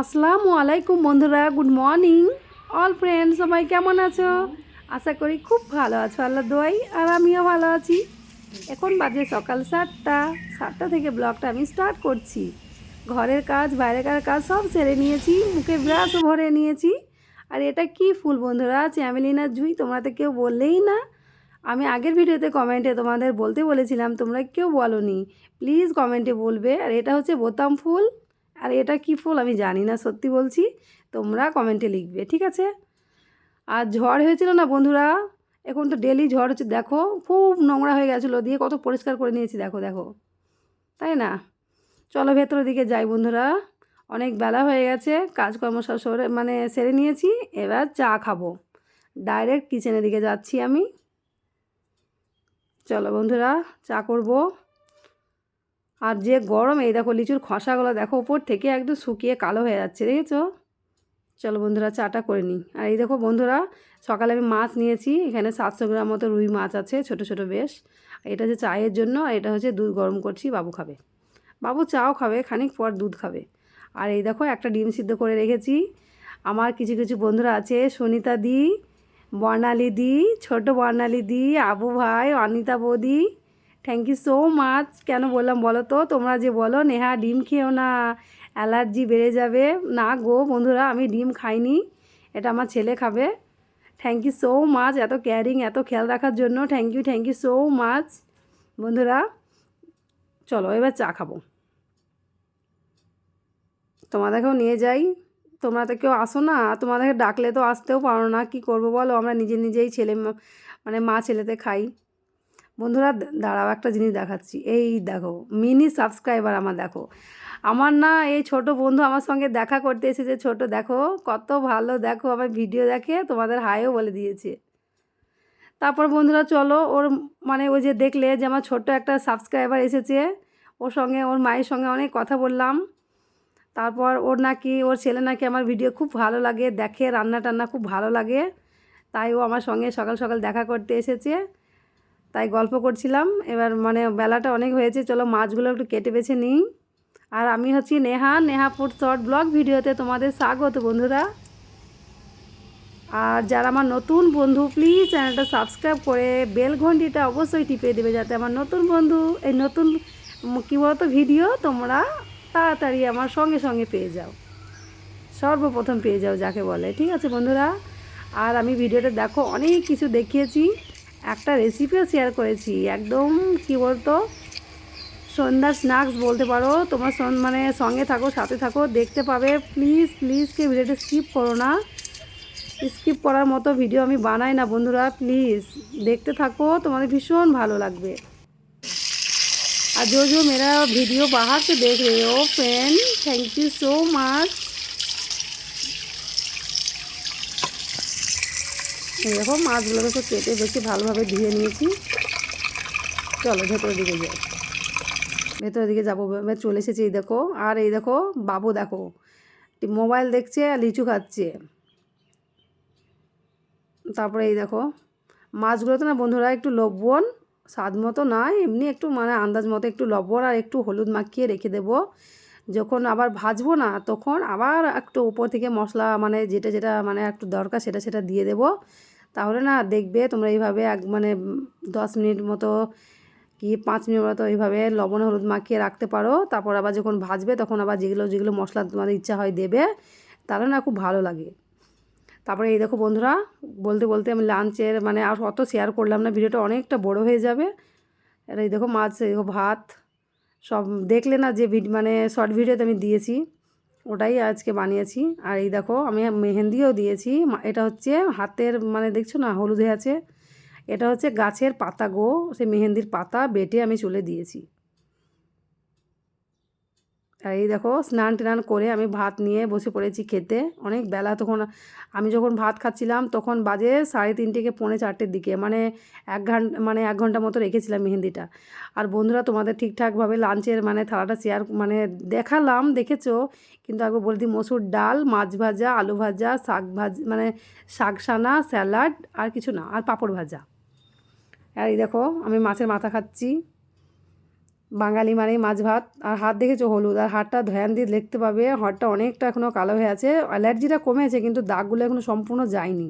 আসসালামু আলাইকুম বন্ধুরা, গুড মর্নিং। অল ফ্রেন্ড সবাই কেমন আছো? আশা করি খুব ভালো আছো, আল্লাহ দোয়াই, আর আমিও ভালো আছি। এখন বাজে সকাল সাতটা সাতটা থেকে ব্লগটা আমি স্টার্ট করছি। ঘরের কাজ, বাইরেকার কাজ সব সেরে নিয়েছি, মুখে ব্রাশও ভরে নিয়েছি। আর এটা কি ফুল বন্ধুরা, চ্যামেলিনা জুই তোমরা তো কেউ বললেই না। আমি আগের ভিডিওতে কমেন্টে তোমাদের বলতে বলেছিলাম, তোমরা কেউ বলনি। প্লিজ কমেন্টে বলবে, আর এটা হচ্ছে বোতাম ফুল। আর এটা কি ফুল আমি জানি না, সত্যি বলছি। তোমরা কমেন্টে লিখবে, ঠিক আছে? আর ঝড় হয়েছিল না বন্ধুরা? এখন তো ডেলি ঝড় হচ্ছে, দেখো, খুব নোংরা হয়ে গেছিল, দিয়ে কত পরিষ্কার করে নিয়েছি, দেখো দেখো। তাই না? চলো ভেতরের দিকে যাই বন্ধুরা। অনেক বেলা হয়ে গেছে, কাজকর্ম সব সরে মানে সেরে নিয়েছি, এবার চা খাব। ডাইরেক্ট কিচেনের দিকে যাচ্ছি আমি। চলো বন্ধুরা, চা করব। আর যে গরম, এই দেখো লিচুর খসাগুলো দেখো উপর থেকে একদম শুকিয়ে কালো হয়ে যাচ্ছে, দেখেছ? চলো বন্ধুরা, চাটা করে নিই। আর এই দেখো বন্ধুরা, সকালে আমি মাছ নিয়েছি, এখানে সাতশো গ্রাম মতো রুই মাছ আছে, ছোট ছোট বেশ। এটা হচ্ছে চায়ের জন্য, আর এটা হচ্ছে দুধ গরম করছি, বাবু খাবে। বাবু চাও খাবে, খানিক পর দুধ খাবে। আর এই দেখো একটা ডিম সিদ্ধ করে রেখেছি। আমার কিছু কিছু বন্ধুরা আছে, সুনিতা দি, বর্ণালী দি, ছোট বর্ণালী দি, আবু ভাই, অনিতা বৌদি থ্যাংক ইউ সো মাচ কেন বললাম বলো তো? তোমরা যে বলো, নেহা ডিম খেও না। অ্যালার্জি বেড়ে যাবে। না গো বন্ধুরা, আমি ডিম খাইনি। এটা আমার ছেলে খাবে। থ্যাংক ইউ সো মাচ এত কেয়ারিং এত খেয়াল রাখার জন্য। Thank you thank you so much বন্ধুরা, চলো এবার চা খাব। তোমাদেরকেও নিয়ে যাই। তোমরা তো কেউ আসো না। তোমাদেরকে ডাকলে তো আসতেও পারো না। কি করব বলো? আমরা নিজে নিজেই ছেলে মানে মা ছেলেতে খাই। বন্ধুরা দাঁড়াও একটা জিনিস দেখাচ্ছি। এই দেখো, মিনি সাবস্ক্রাইবার আমার দেখো। আমার না এই ছোট বন্ধু আমার সঙ্গে দেখা করতে এসেছে। ছোট, দেখো, কত ভালো, দেখো, আমার ভিডিও দেখে তোমাদের হাইও বলে দিয়েছে। তারপর বন্ধুরা, চলো, ওর মানে ওই যে দেখলে যে আমার ছোট্ট একটা সাবস্ক্রাইবার এসেছে। ওর সঙ্গে, ওর মায়ের সঙ্গে অনেক কথা বললাম। তারপর ওর নাকি, ওর ছেলে নাকি আমার ভিডিও খুব ভালো লাগে, দেখে, রান্না টান্না খুব ভালো লাগে। তাই ও আমার সঙ্গে সকাল সকাল দেখা করতে এসেছে। তাই গল্প করছিলাম। এবার মানে বেলাটা অনেক হয়েছে, চলো মাছগুলো একটু কেটে বেছে নিই। আর আমি হচ্ছি Neha Neha food short blog ভিডিওতে তোমাদের স্বাগত বন্ধুরা। আর যারা আমার নতুন বন্ধু প্লিজ চ্যানেলটা সাবস্ক্রাইব করে বেল ঘন্টিটা অবশ্যই টিপে দেবে যাতে আমার নতুন বন্ধু, এই নতুন, কী বলতো ভিডিও তোমরা তাড়াতাড়ি আমার সঙ্গে সঙ্গে পেয়ে যাও। সর্বপ্রথম পেয়ে যাও যাকে বলে। ঠিক আছে বন্ধুরা? আর আমি ভিডিওটা দেখো অনেক কিছু দেখিয়েছি। একটা রেসিপিও শেয়ার করেছি একদম কি বলতো সন্ধ্যার স্ন্যাক্স বলতে পারো তোমার সন- মানে সঙ্গে থাকো সাথে থাকো দেখতে পাবে প্লিজ প্লিজ কে ভিডিওটা স্কিপ করো না স্কিপ করার মতো ভিডিও আমি বানাই না বন্ধুরা প্লিজ দেখতে থাকো তোমাদের ভীষণ ভালো লাগবে আর जो जो मेरा वीडियो बाहर से देख रहे हो friend thank you so much দেখো মাছগুলোকে তো কেটে বেশি ভালোভাবে ধুয়ে নিয়েছি। চলো, ভেতরের দিকে যাই। ভেতরের দিকে যাব চলে এসেছি এই দেখো। আর এই দেখো, বাবু দেখো মোবাইল দেখছে আর লিচু খাচ্ছে। তারপরে এই দেখো, মাছগুলোতে না বন্ধুরা একটু লবণ, স্বাদ মতো না, এমনি একটু মানে আন্দাজ মতো একটু লবণ আর একটু হলুদ মাখিয়ে রেখে দেবো। যখন আবার ভাজবো না, তখন আবার একটু উপর থেকে মশলা মানে যেটা যেটা মানে একটু দরকার সেটা সেটা দিয়ে দেবো। তাহলে না দেখবে তোমরা এইভাবে এক মানে দশ মিনিট মতো কি পাঁচ মিনিট মতো এইভাবে লবণ, হলুদ মাখিয়ে রাখতে পারো। তারপর আবার যখন ভাজবে তখন আবার যেগুলো যেগুলো মশলা তোমাদের ইচ্ছা হয় দেবে, তাহলে না খুব ভালো লাগে। তারপরে এই দেখো বন্ধুরা, বলতে বলতে আমি লাঞ্চের মানে আর অত শেয়ার করলাম না, ভিডিওটা অনেকটা বড় হয়ে যাবে। আর এই দেখো মাছ, এই দেখো ভাত, সব দেখলে না যে ভিড মানে শর্ট ভিডিওতে আমি দিয়েছি। ওটাই আজকে বানিয়েছি। আর এই দেখো, আমি মেহেন্দিও দিয়েছি। এটা হচ্ছে হাতের মানে দেখছ না, হলুদে আছে। এটা হচ্ছে গাছের পাতা গো সে মেহেন্দির পাতা বেটে আমি চলে দিয়েছি। এই দেখো স্নান টান করে আমি ভাত নিয়ে বসে পড়েছি খেতে। অনেক বেলা তখন আমি যখন ভাত খাচ্ছিলাম তখন বাজে সাড়ে তিনটেকে পৌনে চারটের দিকে। মানে এক ঘণ্টা মানে এক ঘণ্টা মতো রেখেছিলাম মেহেন্দিটা। আর বন্ধুরা তোমাদের ঠিকঠাকভাবে লাঞ্চের মানে থালাটা শেয়ার মানে দেখালাম, দেখেছ? কিন্তু আগে বলে দিই, মসুর ডাল, মাছ ভাজা, আলু ভাজা, শাক ভাজা মানে শাক সানা স্যালাড আর কিছু না, আর পাঁপড় ভাজা। আর এই দেখো আমি মাছের মাথা খাচ্ছি। বাঙালি মানেই মাছ ভাত। আর হাত দেখেছ হলুদ? আর হাতটা ধ্যান দিয়ে দেখতে পাবে, হাতটা অনেকটা এখনও কালো হয়ে আছে। অ্যালার্জিটা কমেছে, কিন্তু দাগগুলো এখনও সম্পূর্ণ যায়নি।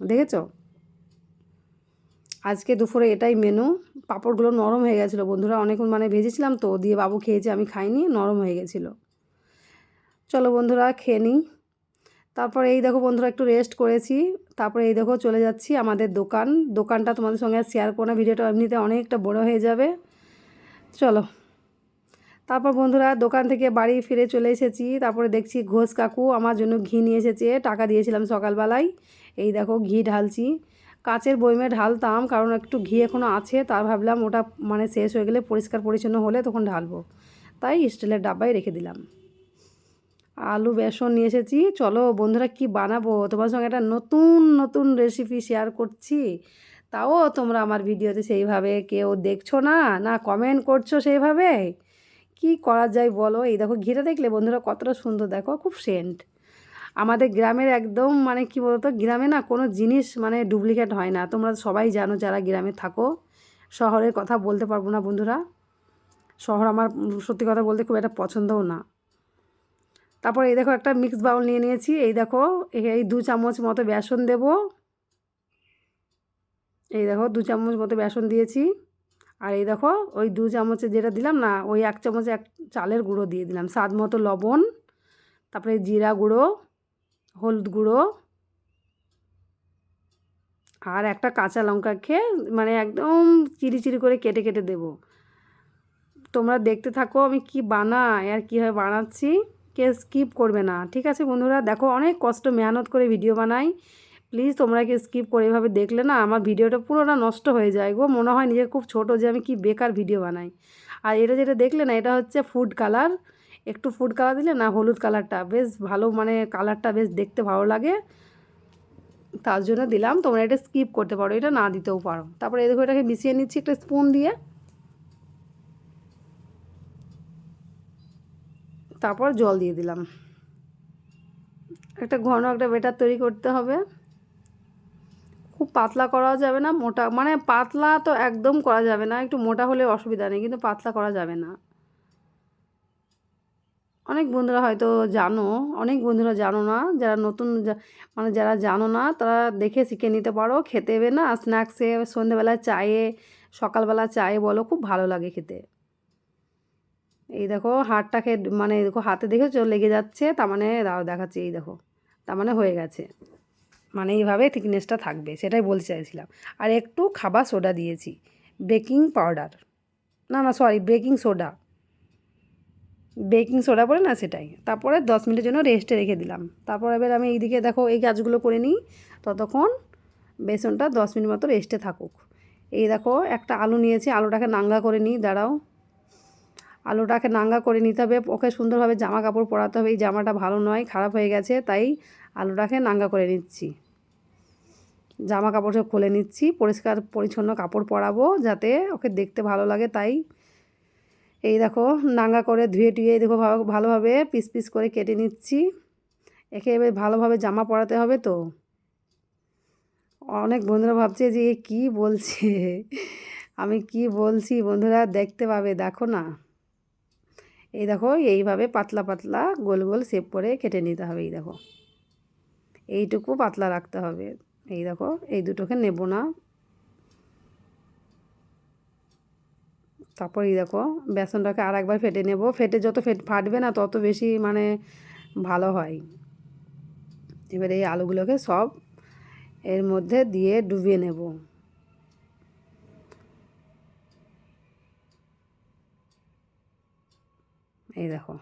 দেখেছ? আজকে দুপুরে এটাই মেনু পাঁপড়গুলো নরম হয়ে গেছিল বন্ধুরা। অনেকক্ষণ মানে ভেজেছিলাম তো, দিয়ে বাবু খেয়েছে, আমি খাইনি, নরম হয়ে গেছিল। চলো বন্ধুরা, খেয়ে নিই। তারপর এই দেখো বন্ধুরা, একটু রেস্ট করেছি। তারপরে এই দেখো চলে যাচ্ছি আমাদের দোকান। দোকানটা তোমাদের সঙ্গে শেয়ার করো না, ভিডিওটা এমনিতে অনেকটা বড় হয়ে যাবে। চলো। তারপর বন্ধুরা দোকান থেকে বাড়ি ফিরে চলে এসেছি। তারপরে দেখছি ঘোষ কাকু আমার জন্য ঘি নিয়ে এসেছে। টাকা দিয়েছিলাম সকালবেলায়। এই দেখো ঘি ঢালছি। কাচের বইমে ঢালতাম, কারণ একটু ঘি এখনও আছে, তার ভাবলাম ওটা মানে শেষ হয়ে গেলে পরিষ্কার পরিচ্ছন্ন হলে তখন ঢালবো। তাই স্টিলের ডাব্বায় রেখে দিলাম। আলু, বেসন নিয়ে এসেছি। চলো বন্ধুরা কি বানাবো? তোমার সঙ্গে একটা নতুন নতুন রেসিপি শেয়ার করছি। তাও তোমরা আমার ভিডিওতে সেইভাবে কেউ দেখছ না না কমেন্ট করছ সেইভাবে? কি করা যায় বলো? এই দেখো ঘিরে দেখলে বন্ধুরা কতটা সুন্দর, দেখো খুব সেন্ট আমাদের গ্রামের একদম মানে কি বলতো, গ্রামে না কোনো জিনিস মানে ডুপ্লিকেট হয় না। তোমরা সবাই জানো যারা গ্রামে থাকো, শহরের কথা বলতে পারব না বন্ধুরা। শহর আমার সত্যি কথা বলতে খুব একটা পছন্দও না। তারপর এই দেখো একটা মিক্স বাউল নিয়ে নিয়েছি, এই দেখো, এই দু চামচ মতো বেসন দেব। এই দেখো দু চামচ মতো বেসন দিয়েছি। আর এই দেখো ওই দু চামচে যেটা দিলাম না, ওই এক চামচে এক চালের গুঁড়ো দিয়ে দিলাম। স্বাদ মতো লবণ, তারপরে জিরা গুঁড়ো, হলুদ গুঁড়ো, আর একটা কাঁচা লঙ্কা খেয়ে মানে একদম চিরি চিরি করে কেটে কেটে দেব। তোমরা দেখতে থাকো আমি কি বানাই আর কীভাবে বানাচ্ছি কে স্কিপ করবে না। ঠিক আছে বন্ধুরা, দেখো অনেক কষ্ট, মেহনত করে ভিডিও বানাই। প্লিজ তোমরা কি স্কিপ করে এভাবে দেখলে না, আমার ভিডিওটা পুরোটা নষ্ট হয়ে যায় গো। মনে হয় নিজে খুব ছোট যে আমি কি বেকার ভিডিও বানাই। আর এটা যেটা দেখলে না, এটা হচ্ছে ফুড কালার। একটু ফুড কালার দিলে না, হলুদ কালারটা বেশ ভালো মানে কালারটা বেশ দেখতে ভালো লাগে। তার জন্য দিলাম, তোমরা এটা স্কিপ করতে পারো, এটা না দিতেও পারো। তারপরে দেখো, এটাকে মিশিয়ে নিচ্ছি একটা স্পুন দিয়ে। তারপর জল দিয়ে দিলাম। একটা ঘন একটা বেটার তৈরি করতে হবে। খুব পাতলা করা যাবে না, মোটা মানে পাতলা তো একদম করা যাবে না, একটু মোটা হলে অসুবিধা নেই, কিন্তু পাতলা করা যাবে না। অনেক বন্ধুরা হয়তো জানো, অনেক বন্ধুরা জানো না, যারা নতুন মানে যারা জানো না, তারা দেখে শিখে নিতে পারো, খেতে হবে না স্ন্যাক্সে সন্ধেবেলায় চায়ে, সকালবেলা চায়ে বলো, খুব ভালো লাগে খেতে। এই দেখো, হাতটাকে মানে দেখো হাতে দেখেছ, লেগে যাচ্ছে, তার মানে দেখাচ্ছি, এই দেখো, তার মানে হয়ে গেছে। মানে এইভাবে থিকনেসটা থাকবে, সেটাই বলতে চাইছিলাম। আর একটু খাবার সোডা দিয়েছি বেকিং পাউডার না না sorry baking soda baking soda পড়ে না সেটাই। তারপরে দশ মিনিটের জন্য রেস্টে রেখে দিলাম। তারপর এবার আমি এইদিকে দেখো, এই কাজগুলো করে নিই। ততক্ষণ বেসনটা দশ মিনিট মতো রেস্টে থাকুক। এই দেখো, একটা আলু নিয়েছি, আলুটাকে নাঙ্গা করে নিই, দাঁড়াও। আলুটাকে নাঙ্গা করে নিতে হবে, ওকে সুন্দরভাবে জামা কাপড় পরাতে হবে। এই জামাটা ভালো নয়, খারাপ হয়ে গেছে, তাই আলুটাকে নাঙ্গা করে নিচ্ছি। জামা কাপড় সব খুলে নিচ্ছি, পরিষ্কার পরিচ্ছন্ন কাপড় পরাবো যাতে ওকে দেখতে ভালো লাগে তাই। এই দেখো, নাঙ্গা করে ধুয়ে টুয়ে দেখো ভালোভাবে পিস পিস করে কেটে নিচ্ছি। একে এবার ভালোভাবে জামা পরাতে হবে তো। অনেক বন্ধুরা ভাবছে যে এ কী বলছে? আমি কি বলছি? বন্ধুরা দেখতে পাবে, দেখো না। এই দেখো, এইভাবে পাতলা পাতলা গোল গোল শেপ করে কেটে নিতে হবে, এই দেখো। এইটুকু পাতলা রাখতে হবে। এই দেখো, এই দুটোকে নেব না। তারপর এই দেখো, বেসনটাকে আর একবার ফেটে নেব। ফেটে যত ফেট, ফাটবে না, তত বেশি মানে ভালো হয়। এবার এই আলুগুলোকে সব এর মধ্যে দিয়ে ডুবিয়ে নেব। এই দেখো,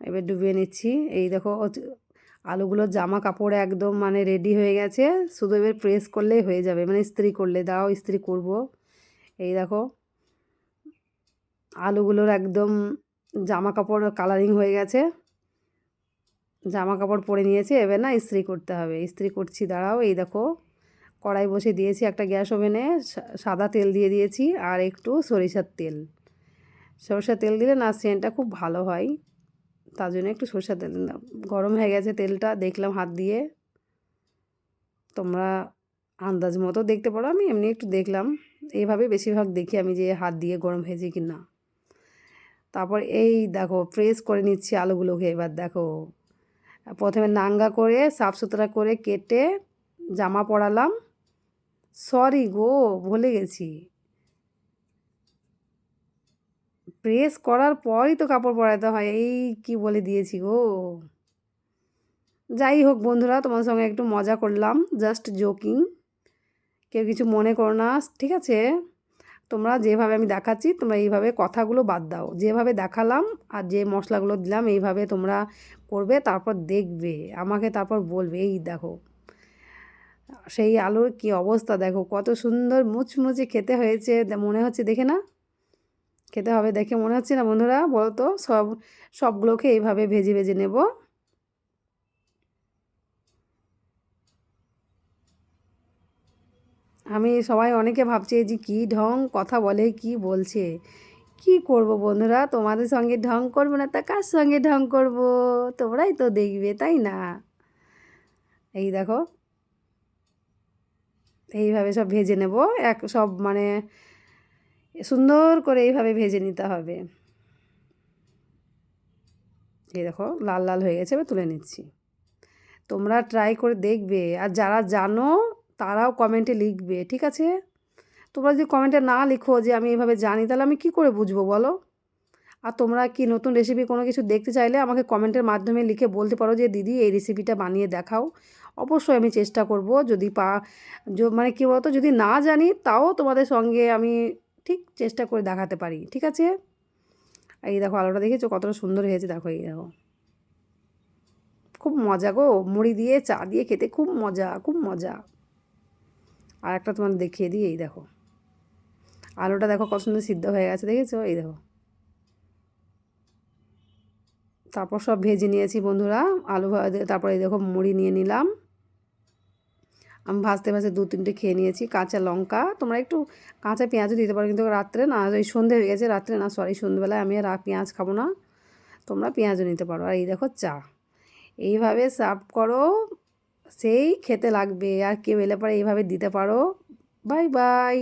এবার ডুবিয়ে নিচ্ছি। এই দেখো আলুগুলোর জামা কাপড় একদম মানে রেডি হয়ে গেছে। শুধু এবার প্রেস করলেই হয়ে যাবে। মানে ইস্ত্রি করলে, দাও ইস্ত্রি করব। এই দেখো। আলুগুলোর একদম জামা কাপড় কালারিং হয়ে গেছে। জামা কাপড় পরে নিয়েছে, এবার না ইস্ত্রি করতে হবে। ইস্ত্রি করছি, দাঁড়াও, এই দেখো। কড়াই বসে দিয়েছি একটা গ্যাস ওভেনে। সাদা তেল দিয়ে দিয়েছি, আর একটু সরিষার তেল। সরষের তেল দিলে না সেন্টটা খুব ভালো হয়। তার জন্য একটু সরষের তেল দিলাম। গরম হয়ে গেছে তেলটা, দেখলাম হাত দিয়ে। তোমরা আন্দাজ মতো দেখতে পারো, আমি এমনি একটু দেখলাম। এইভাবে বেশিরভাগ দেখি আমি যে হাত দিয়ে গরম হয়েছে কি না তারপর এই দেখো প্রেস করে নিচ্ছি আলুগুলোকে। এবার দেখো, প্রথমে নাঙ্গা করে সাফ সুতরা করে কেটে জামা পরালাম। সরি গো, ভুলে গেছি। প্রেস করার পরই তো কাপড় পরাতে হয়। এই কি বলে দিয়েছি গো? যাই হোক বন্ধুরা তোমার সঙ্গে একটু মজা করলাম জাস্ট জোকিং কেউ কিছু মনে করো না, ঠিক আছে? তোমরা যেভাবে আমি দেখাচ্ছি, তোমরা এইভাবে কথাগুলো বাদ দাও। যেভাবে দেখালাম আর যে মশলাগুলো দিলাম, এইভাবে তোমরা করবে, তারপর দেখবে, আমাকে তারপর বলবে। এই দেখো, সেই আলুর কি অবস্থা দেখো, কত সুন্দর মুচমুচে খেতে হয়েছে, মনে হচ্ছে, দেখে না? খেতে হবে দেখে মনে হচ্ছে না বন্ধুরা বলো তো সব, সবগুলোকে এইভাবে ভেজে ভেজে নেব। আমি সবাই অনেকে ভাবছে যে কী ঢং, কথা বলে কি বলছে? কি করব বন্ধুরা, তোমাদের সঙ্গে ঢং করব না তা কার সঙ্গে ঢং করব? তোমরাই তো দেখবে, তাই না? এই দেখো, এইভাবে সব ভেজে নেব, এক, সব মানে সুন্দর করে এইভাবে ভেজে নিতে হবে। এই দেখো, লাল লাল হয়ে গেছে, এবার তুলে নিচ্ছি। তোমরা ট্রাই করে দেখবে, আর যারা জানো, তারাও কমেন্টে লিখবে, ঠিক আছে? তোমরা যদি কমেন্টে না লিখো যে আমি এভাবে জানি, তাহলে আমি কি করে বুঝব বলো? আর তোমরা কি নতুন রেসিপি কোনো কিছু দেখতে চাইলে আমাকে কমেন্টের মাধ্যমে লিখে বলতে পারো যে, দিদি, এই রেসিপিটা বানিয়ে দেখাও। অবশ্যই আমি চেষ্টা করব, যদি পা মানে কী বলতো, যদি না জানি, তাও তোমাদের সঙ্গে আমি ঠিক চেষ্টা করে দেখাতে পারি, ঠিক আছে? এই দেখো আলোটা দেখেছ? কতটা সুন্দর হয়েছে, দেখো এই দেখো। খুব মজা গো, মুড়ি দিয়ে, চা দিয়ে খেতে খুব মজা খুব মজা। আর একটা তোমার দেখিয়ে দিই, এই দেখো। আলুটা দেখো কত সুন্দর সিদ্ধ হয়ে গেছে, দেখেছ? এই দেখো। তারপর সব ভেজে নিয়েছি বন্ধুরা, আলু ভাজা, তারপরে এই দেখো মুড়ি নিয়ে নিলাম। আমি ভাজতে ভাজতে দু, তিনটে খেয়ে নিয়েছি। কাঁচা লঙ্কা। তোমরা একটু কাঁচা পেঁয়াজও দিতে পারো, কিন্তু রাত্রে না ওই সন্ধে হয়ে গেছে, রাত্রে না সরি সন্ধ্যেবেলায় আমি আর পেঁয়াজ খাব না। তোমরা পেঁয়াজও নিতে পারো। আর এই দেখো চা। এইভাবে সার্ভ করো, সেই খেতে লাগবে। আর কেউ এলে পরে এইভাবে দিতে পারো। Bye bye